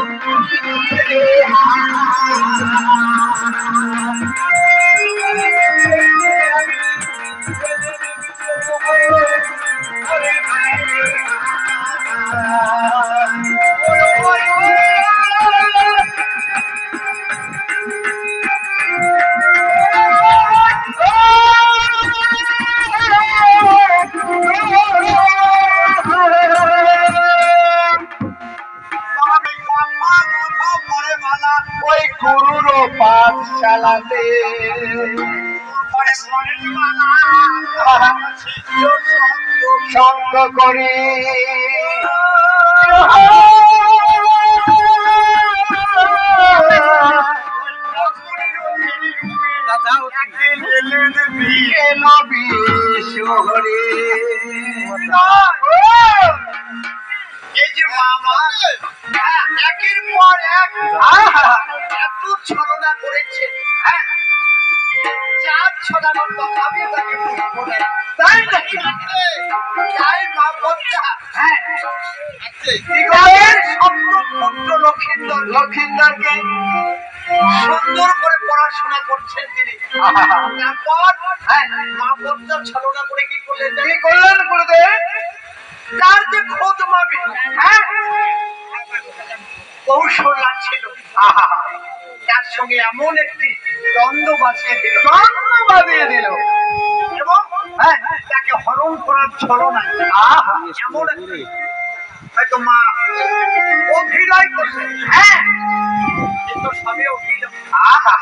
Yeah. গুরুর পাঠশালাতে সঙ্গ করে। শহরে। এই যে মামা হ্যাঁ, একের পর এক। এত ছলনা করেছে। হ্যাঁ? ছড়ানোর তথাপি তাকে না। তাই নাকি? তাই মা হ্যাঁ? দিগলের সপ্ত লক্ষিন্দর লক্ষিন্দরকে সুন্দর করে পড়াশোনা করছেন তিনি। তারপর হ্যাঁ মা বচ্চা ছলনা করে কি করলেন কি করলেন গুরুদেব? তার যে খোঁজ মামি হ্যাঁ? এমন একটি দ্বন্দ্ব বাঁচিয়ে দিল জন্ম বাঁধিয়ে দিল এবং হ্যাঁ তাকে হরণ করার ছলনা আহা! এমন একটি হয়তো মা অভিনয় করছে হ্যাঁ কিন্তু সবই অভিনয় আহা!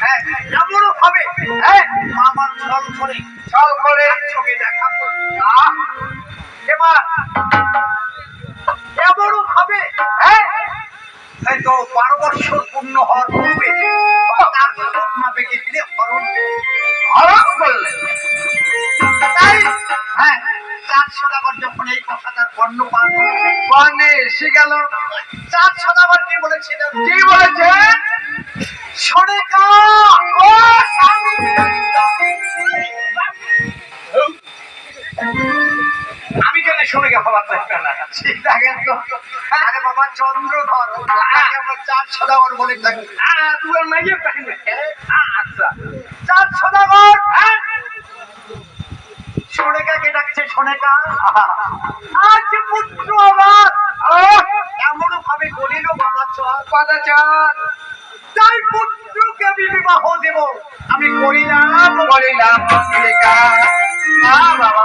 হ্যাঁ এমন হবে হ্যাঁ মামার ছল করে ছল বারো বছর পূর্ণ হওয়ার পূর্বে তার মাপেকে তিনি হরণ। হরণ করলেন। তাই হ্যাঁ চাঁদ সদাগর যখন এই কথা তার কর্ণ পান বর্ণে এসে গেল চাঁদ সদাগর কি বলেছিলেন? কি বলেছেন শোনে কা শুনে গে হবার চেষ্টা না দেখেন তো? আরে বাবা, চন্দ্রধর তাকে আমরা চাঁদ, সদাগর বলে থাকি। তুই মেয়ে পাইনি আচ্ছা। চাঁদ, সদাগর সোনেকাকে ডাকছে সোনেকা আজ পুত্র আমার! এমন ভাবে বলিল, বাবা চল কথা চান তাই পুত্রকে আমি বিবাহ দেব। আমি করিলাম না বাবা।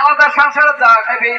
আলাদা সংসারে যাওয়া খাবে